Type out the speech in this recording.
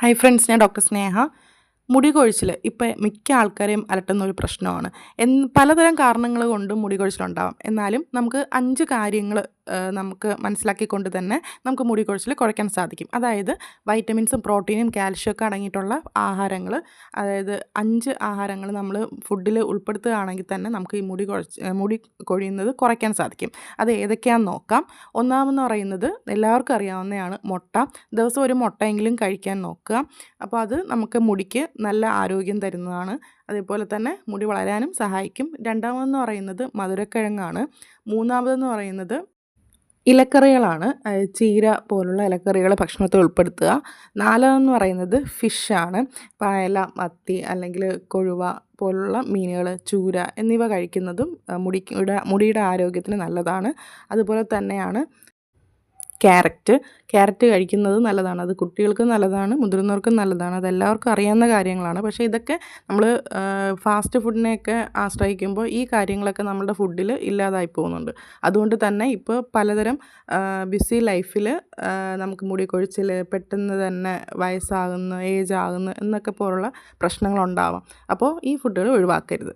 Hi friends ഞാൻ doctor Sneha. മുടി കൊഴിച്ചിൽ ഇപ്പം മിക്ക ആൾക്കാരെയും അലട്ടുന്ന ഒരു പ്രശ്നമാണ്. എന്ന് പലതരം കാരണങ്ങൾ കൊണ്ടും മുടി കൊഴിച്ചിലുണ്ടാവാം എന്നാലും നമുക്ക് അഞ്ച് കാര്യങ്ങൾ നമുക്ക് മനസ്സിലാക്കിക്കൊണ്ട് തന്നെ നമുക്ക് മുടി കൊഴിച്ചിൽ കുറയ്ക്കാൻ സാധിക്കും. അതായത് വൈറ്റമിൻസും പ്രോട്ടീനും കാൽഷ്യം ഒക്കെ അടങ്ങിയിട്ടുള്ള ആഹാരങ്ങൾ അതായത് അഞ്ച് ആഹാരങ്ങൾ നമ്മൾ ഫുഡിൽ ഉൾപ്പെടുത്തുകയാണെങ്കിൽ തന്നെ നമുക്ക് ഈ മുടി കൊഴിച്ച് മുടി കൊഴിയുന്നത് കുറയ്ക്കാൻ സാധിക്കും. അത് ഏതൊക്കെയാണെന്ന് നോക്കാം. ഒന്നാമെന്ന് പറയുന്നത് എല്ലാവർക്കും അറിയാവുന്നതാണ് മുട്ട. ദിവസം ഒരു മുട്ടയെങ്കിലും കഴിക്കാൻ നോക്കുക. അപ്പോൾ അത് നമുക്ക് മുടിക്ക് നല്ല ആരോഗ്യം തരുന്നതാണ്. അതേപോലെ തന്നെ മുടി വളരാനും സഹായിക്കും. രണ്ടാമതെന്ന് പറയുന്നത് മധുരക്കിഴങ്ങാണ്. മൂന്നാമതെന്ന് പറയുന്നത് ഇലക്കറികളാണ്. ചീര പോലുള്ള ഇലക്കറികൾ ഭക്ഷണത്തിൽ ഉൾപ്പെടുത്തുക. നാലാമെന്ന് പറയുന്നത് ഫിഷാണ്. പായല മത്തി അല്ലെങ്കിൽ കൊഴുവ പോലുള്ള മീനുകൾ ചൂര എന്നിവ കഴിക്കുന്നതും മുടിയുടെ മുടിയുടെ ആരോഗ്യത്തിന് നല്ലതാണ്. അതുപോലെ തന്നെയാണ് ക്യാരറ്റ് ക്യാരറ്റ് കഴിക്കുന്നത് നല്ലതാണ്. അത് കുട്ടികൾക്കും നല്ലതാണ് മുതിർന്നവർക്കും നല്ലതാണ്. അതെല്ലാവർക്കും അറിയാവുന്ന കാര്യങ്ങളാണ്. പക്ഷേ ഇതൊക്കെ നമ്മൾ ഫാസ്റ്റ് ഫുഡിനെയൊക്കെ ആശ്രയിക്കുമ്പോൾ ഈ കാര്യങ്ങളൊക്കെ നമ്മുടെ ഫുഡിൽ ഇല്ലാതായി പോകുന്നുണ്ട്. അതുകൊണ്ട് തന്നെ ഇപ്പോൾ പലതരം ബിസി ലൈഫിൽ നമുക്ക് മുടി കൊഴിച്ചിൽ പെട്ടെന്ന് തന്നെ വയസ്സാകുന്നു ഏജ് ആകുന്നു എന്നൊക്കെ പോലുള്ള പ്രശ്നങ്ങളുണ്ടാവാം. അപ്പോൾ ഈ ഫുഡുകൾ ഒഴിവാക്കരുത്.